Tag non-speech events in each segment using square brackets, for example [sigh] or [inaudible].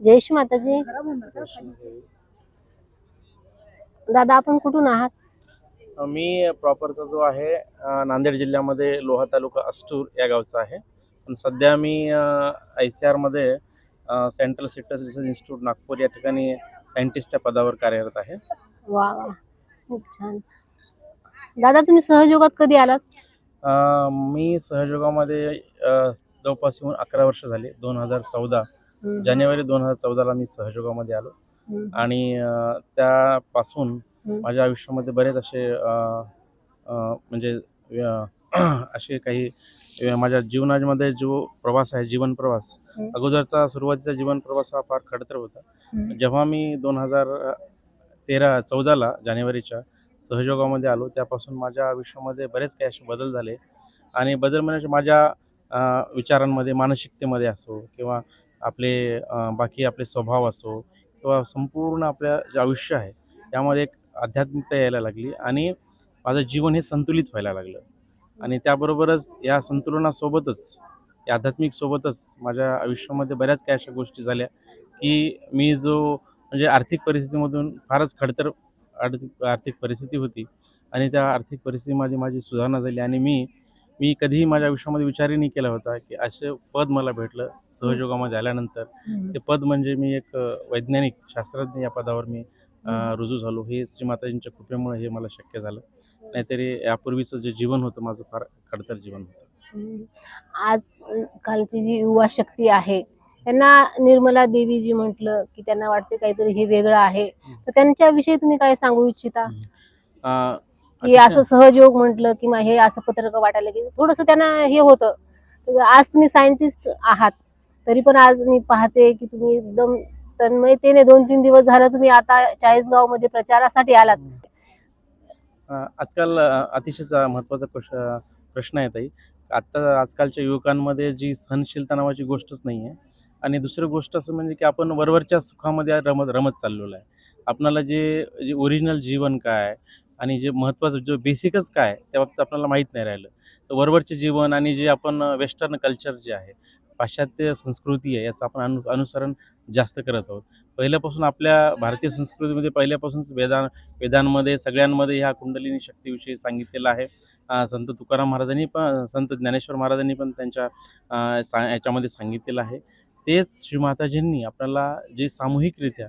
जय श्री माताजी. दादा आपण कुठून आहात? मी प्रॉपरचा जो आहे नांदेड जिल्ह्यामध्ये लोहा तालुका अष्टूर या गावचा आहे. पण सध्या मी आय सी आरमध्ये central citrus research institute Nagpur या ठिकाणी सायंटिस्ट या पदावर कार्यरत आहे. वा वा. खूप छान. दादा तुम्ही सहयोगात कधी आलात? मी सहयोगामध्ये जवळपास येऊन अकरा वर्ष झाले. दोन हजार चौदा. जानेवारी दोन हजार चौदाला मी सहयोगामध्ये आलो. आणि त्यापासून. माझ्या आयुष्यामध्ये बरेच असे म्हणजे [clears throat] असे काही माझ्या जीवनामध्ये जो प्रवास आहे जीवन प्रवास. अगोदरचा सुरुवातीचा जीवन प्रवास हा फार खडतर होता. जेव्हा मी दोन हजार तेरा चौदाला जानेवारीच्या सहयोगामध्ये आलो त्यापासून माझ्या आयुष्यामध्ये बरेच काही असे बदल झाले आणि बदल म्हणजे माझ्या विचारांमध्ये मानसिकतेमध्ये असो किंवा आपले बाकी आपले स्वभाव असो किंवा संपूर्ण आपल्या जे आयुष्य आहे त्यामध्ये एक आध्यात्मिकता यायला लागली आणि माझं जीवन हे संतुलित व्हायला लागलं. आणि त्याबरोबरच या संतुलनासोबतच या आध्यात्मिक सोबतच माझ्या आयुष्यामध्ये बऱ्याच काही अशा गोष्टी झाल्या की मी जो म्हणजे आर्थिक परिस्थितीमधून फारच खडतर आर्थिक आर्थिक परिस्थिती होती आणि त्या आर्थिक परिस्थितीमध्ये माझी सुधारणा झाली आणि मी मी कधीही माझ्या आयुष्यामध्ये विचारही नाही केला होता की असे पद मला भेटलं सहयोगामध्ये आल्यानंतर. ते पद म्हणजे मी एक वैज्ञानिक शास्त्रज्ञ या पदावर मी रुजू झालो. हे श्रीमाताजींच्या कृपेमुळे हे मला शक्य झालं. नाहीतरी यापूर्वीचं जे जीवन होतं माझं फार खडतर जीवन होतं. आज कालची जी युवा शक्ती आहे त्यांना निर्मला देवी जी म्हटलं की त्यांना वाटते काहीतरी हे वेगळं आहे. तर त्यांच्याविषयी तुम्ही काय सांगू इच्छिता? की असं सहयोग म्हटलं किंवा हे असं पत्रक वाटायला की थोडस त्यांना हे होतं. आज तुम्ही सायंटिस्ट आहात तरी पण आज मी पाहते की तुम्ही एकदम तन्मयतेने दोन तीन दिवस झालं तुम्ही आता चाळीसगावमध्ये प्रचारासाठी आलात. आजकाल अतिशय चा- महत्त्वाचा क्वेश प्रश्न आहे ताई. आत्ता आजकालच्या युवकांमध्ये जी सहनशीलता नावाची गोष्टच नाही आहे. आणि दुसरी गोष्ट असं म्हणजे की आपण वरवरच्या सुखामध्ये रमत रमत चाललेलो आहे. आपणाला जे जे ओरिजिनल जीवन काय आणि जे महत्त्वाचं जो बेसिकच काय त्या बाबतीत आपल्याला माहीत नाही राहिलं. तर वरवरचे जीवन आणि जे आपण वेस्टर्न कल्चर जे आहे पाश्चात्य संस्कृती आहे याचं आपण अनु अनुसरण जास्त करत आहोत. पहिल्यापासून आपल्या भारतीय संस्कृतीमध्ये पहिल्यापासूनच वेदा वेदांमध्ये सगळ्यांमध्ये ह्या कुंडलिनी शक्तीविषयी सांगितलेलं आहे. संत तुकाराम महाराजांनी पण संत ज्ञानेश्वर महाराजांनी पण त्यांच्या सा याच्यामध्ये सांगितलेलं आहे. तेच श्रीमाताजींनी आपल्याला जे सामूहिकरित्या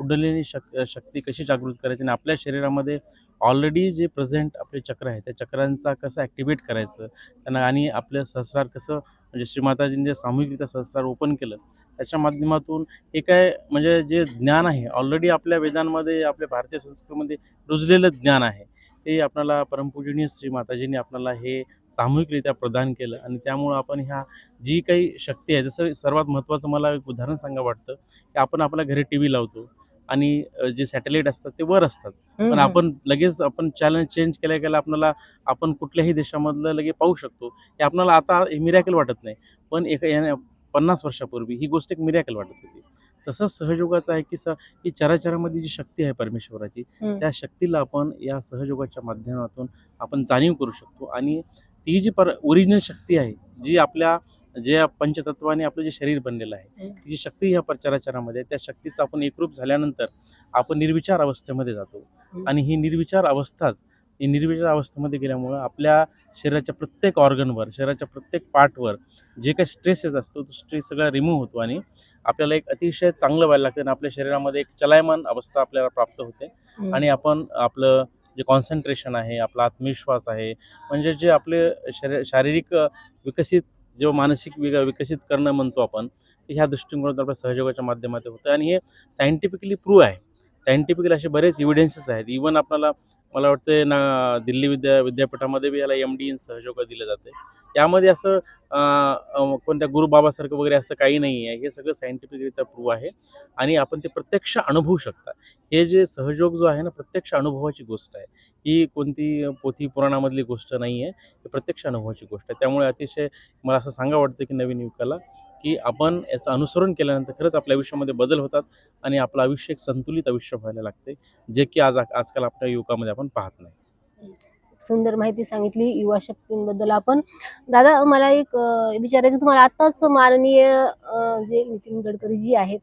कुंडलिनी शक शक्ती कशी जागृत करायची आणि आपल्या शरीरामध्ये ऑलरेडी जे प्रेझेंट आपले चक्र आहे त्या चक्रांचा कसं ॲक्टिवेट करायचं? त्यांना आणि आपलं सहस्रार कसं म्हणजे श्रीमाताजींनी जे सामूहिकरित्या सहस्रार ओपन केलं त्याच्या माध्यमातून हे काय म्हणजे जे ज्ञान आहे ऑलरेडी आपल्या वेदांमध्ये आपल्या भारतीय संस्कृतीमध्ये रुजलेलं ज्ञान आहे ते आपल्याला परमपूजनीय श्री माताजींनी आपल्याला हे सामूहिकरित्या प्रदान केलं आणि त्यामुळं आपण ह्या जी काही शक्ती आहे जसं सर्वात महत्त्वाचं मला एक उदाहरण सांगा वाटतं की आपण आपल्या घरी टी व्ही लावतो आणि जे सॅटेलाईट असतात ते वर असतात. पण आपण लगेच आपण चॅनल चेंज केल्या केल्या आपल्याला आपण कुठल्याही देशामधलं लगे पाहू शकतो. हे आपल्याला आता मिरॅकल वाटत नाही. पण एक या- पन्नास वर्षापूर्वी ही गोष्ट एक मिरॅकल वाटत होती. तसंच सहयोगाचं आहे की स ही चराचरामध्ये जी शक्ती आहे परमेश्वराची. त्या शक्तीला आपण या सहयोगाच्या माध्यमातून आपण जाणीव करू शकतो. आणि ती जी पर ओरिजिनल शक्ती आहे जी आपल्या जे पंचतत्वाने आपलं जे शरीर बनलेलं आहे. ती जी शक्ती ह्या प्रचाराचरामध्ये त्या शक्तीचं आपण एकरूप झाल्यानंतर आपण निर्विचार अवस्थेमध्ये जातो. आणि ही निर्विचार अवस्थाच ही निर्विचार अवस्थेमध्ये गेल्यामुळं आपल्या शरीराच्या प्रत्येक ऑर्गनवर शरीराच्या प्रत्येक पार्टवर जे काही स्ट्रेस येत असतो तो स्ट्रेस सगळा रिमूव्ह होतो आणि आपल्याला एक अतिशय चांगलं व्हायला लागतं आणि आपल्या शरीरामध्ये एक चलायमान अवस्था आपल्याला प्राप्त होते. आणि आपण आपलं जे कॉन्सन्ट्रेशन आहे आपला आत्मविश्वास आहे म्हणजे जे आपले शरी शारीरिक विकसित जे मानसिक विक विकसित करणं म्हणतो आपण ते ह्या दृष्टिकोनातून आपल्या सहयोगाच्या माध्यमातून होतं. आणि हे सायंटिफिकली प्रूव्ह आहे. सायंटिफिकली असे बरेच इव्हिडन्सेस आहेत. इवन आपल्याला मला वाटतं ना दिल्ली विद्या विद्यापीठामध्ये बी याला एम डी इन सहयोग दिलं जाते. यामध्ये असं कोणत्या गुरुबाबासारखं वगैरे असं काही नाही आहे हे सगळं सायंटिफिकरित्या प्रूव्ह आहे. आणि आपण ते प्रत्यक्ष अनुभवू शकता. हे जे सहयोग जो आहे ना प्रत्यक्ष अनुभवाची गोष्ट आहे. ही कोणती पोथी पुराणामधली गोष्ट नाही आहे ही प्रत्यक्ष अनुभवाची गोष्ट आहे. त्यामुळे अतिशय मला असं सांगा वाटतं की नवीन युगाला की आपण याचं अनुसरण केल्यानंतर खरंच आपल्या आयुष्यामध्ये बदल होतात आणि आपलं आयुष्य एक संतुलित आयुष्य व्हायला लागते जे की आज आजकाल आपल्या युगामध्ये आपण पाहत नाही. सुंदर माहिती सांगितली. युवा शक्तींबद्दल आपण. दादा मला एक विचारायचं तुम्हाला. आताच माननीय जे नितीन गडकरी जी आहेत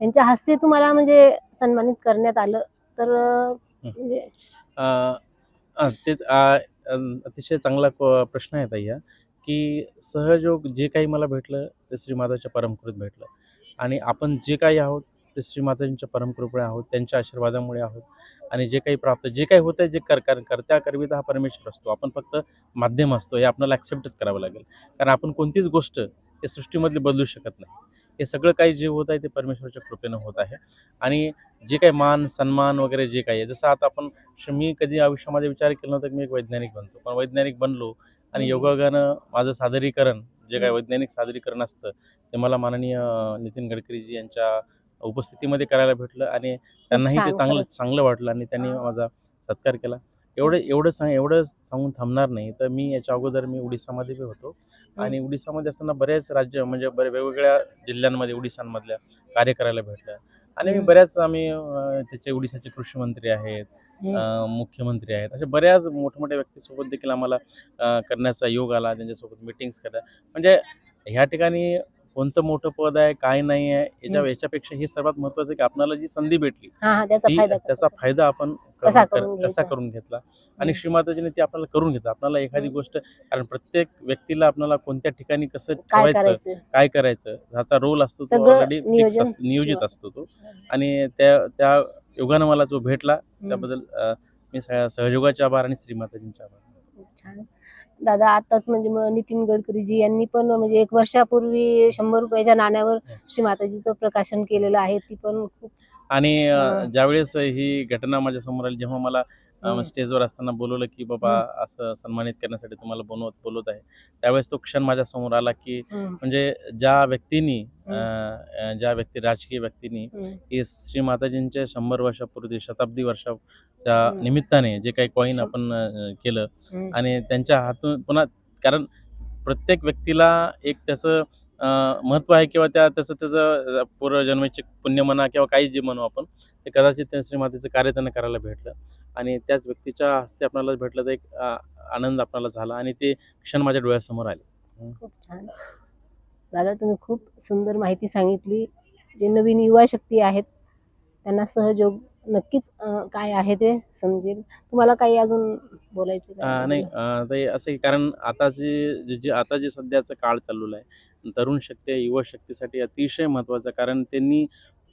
त्यांच्या हस्ते तुम्हाला म्हणजे सन्मानित करण्यात आलं. तर म्हणजे ते अतिशय चांगला प्रश्न आहे ताई की सहयोग जे काही मला भेटलं ते श्रीमाताच्या परमकृत भेटलं. आणि आपण जे काही आहोत ते श्रीमाताजींच्या परमकृपेमुळे आहोत त्यांच्या आशीर्वादामुळे आहोत. आणि जे काही प्राप्त जे काही होतं जे कर कर करत्या करविता हा परमेश्वर असतो. आपण फक्त माध्यम असतो हे आपल्याला ॲक्सेप्टच करावं लागेल. कारण आपण कोणतीच गोष्ट हे सृष्टीमधली बदलू शकत नाही. हे सगळं काही जे होत आहे ते परमेश्वराच्या कृपेनं होत आहे. आणि जे काही मान सन्मान वगैरे जे काही आहे जसं आता आपण मी कधी आयुष्यामध्ये विचार केला नव्हता की मी एक वैज्ञानिक बनतो. पण वैज्ञानिक बनलो आणि हम्म. योगायोगानं माझं सादरीकरण जे काही वैज्ञानिक सादरीकरण असतं ते मला माननीय नितीन गडकरीजी यांच्या उपस्थितीमध्ये करायला भेटलं आणि त्यांनाही ते चांगलं. चांगलं वाटलं आणि त्यांनी माझा सत्कार केला. एवढं एवढं सांग एवढं सांगून थांबणार नाही. तर मी याच्या अगोदर मी उडिसामध्ये बी होतो. आणि उडिसामध्ये असताना बरेच राज्य म्हणजे बरे वेगवेगळ्या जिल्ह्यांमध्ये उडिसांमधल्या कार्य करायला भेटलं. आणि मी. बऱ्याच आम्ही त्याचे उडिसाचे कृषी मंत्री आहेत मुख्यमंत्री आहेत. अशा बऱ्याच मोठमोठ्या व्यक्तीसोबत देखील आम्हाला करण्याचा योग आला त्यांच्यासोबत मिटिंग्स करा. म्हणजे ह्या ठिकाणी कोणतं मोठं पद आहे काय नाही आहे याच्या. याच्यापेक्षा हे सर्वात महत्त्वाचं आहे की आपल्याला जी संधी भेटली त्याचा ती फायदा त्याचा? फायदा आपण कसा करून घेतला आणि. श्रीमाताजीने ती आपल्याला करून घेतलं आपल्याला एखादी. गोष्ट कारण प्रत्येक व्यक्तीला आपल्याला कोणत्या ठिकाणी कसं ठेवायचं काय करायचं ह्याचा रोल असतो तो ऑलरेडी नियोजित. असतो तो आणि त्या त्या योगानं मला जो भेटला. त्याबद्दल मी सह- सहयोगाचे आभार आणि श्रीमाताजींचे आभार दादा आताच म्हणजे मग नितीन गडकरीजी यांनी पण म्हणजे एक वर्षापूर्वी शंभर रुपयाच्या नाण्यावर श्री माताजीचं प्रकाशन केलेलं आहे ती पण खूप आणि. ज्यावेळेस ही घटना माझ्यासमोर आली जेव्हा मला. स्टेजवर असताना बोलवलं की बाबा असं सन्मानित करण्यासाठी तुम्हाला बोलवत बोलवत आहे. त्यावेळेस तो क्षण माझ्यासमोर आला की म्हणजे ज्या व्यक्तींनी ज्या व्यक्ती राजकीय व्यक्तींनी की श्री माताजींच्या शंभर वर्षापूर्वी शताब्दी वर्षाच्या. निमित्ताने जे काही कॉईन आपण केलं. आणि त्यांच्या हातून पुन्हा कारण प्रत्येक व्यक्तीला एक त्याचं महत्त्व आहे किंवा त्या त्याचं त्याचं पूर्वजन्माचे पुण्य म्हणा किंवा काही जे म्हणू आपण ते कदाचित त्या श्रीमातेचं कार्य त्यांना करायला भेटलं. आणि त्याच व्यक्तीच्या हस्ते आपल्याला भेटलं तर एक आनंद आपल्याला झाला आणि ते क्षण माझ्या डोळ्यासमोर आले. खूप छान. दादा तुम्ही खूप सुंदर माहिती सांगितली. जे नवीन युवा शक्ती आहेत त्यांना सहयोग नक्कीच काय आहे ते समजेल. तुम्हाला काही अजून बोलायचं? नाही ते असं कारण आताचे जे जे आता जे सध्याचा काळ चाललेला आहे तरुण शक्ती युवा शक्तीसाठी अतिशय महत्त्वाचं आहे. कारण त्यांनी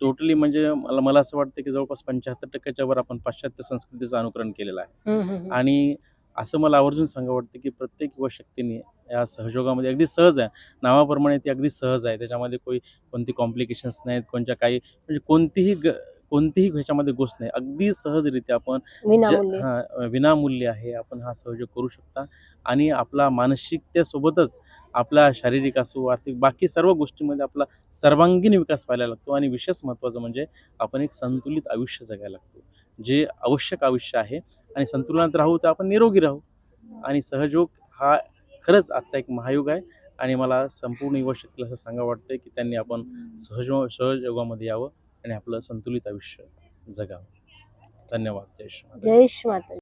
टोटली म्हणजे मला मला असं वाटतं की जवळपास पंच्याहत्तर टक्क्याच्या वर आपण पाश्चात्य संस्कृतीचं अनुकरण केलेलं आहे. आणि असं मला आवर्जून सांगावं वाटतं की प्रत्येक युवा शक्तीने या सहयोगामध्ये अगदी सहज आहे. नावाप्रमाणे ती अगदी सहज आहे. त्याच्यामध्ये कोई कोणती कॉम्प्लिकेशन्स नाहीत कोणत्या काही म्हणजे कोणतीही ग कोणतीही ह्याच्यामध्ये गोष्ट नाही. अगदी सहजरित्या आपण विनामूल्य. हा, आहे आपण हा सहयोग करू शकता. आणि आपला मानसिकतेसोबतच आपला शारीरिक असो आर्थिक बाकी सर्व गोष्टींमध्ये आपला सर्वांगीण विकास व्हायला लागतो. आणि विशेष महत्त्वाचं म्हणजे आपण एक संतुलित आयुष्य जगायला लागतो जे आवश्यक आयुष्य आहे. आणि संतुलनात राहू तर आपण निरोगी राहू. आणि सहयोग हा खरंच आजचा एक महायुग आहे. आणि मला संपूर्ण युवा शक्तीला असं सांगावं वाटतं की त्यांनी आपण सहजो सहयोगामध्ये यावं. आणि आपलं संतुलित आयुष्य जगावं. धन्यवाद. जय श्री जय श्री माता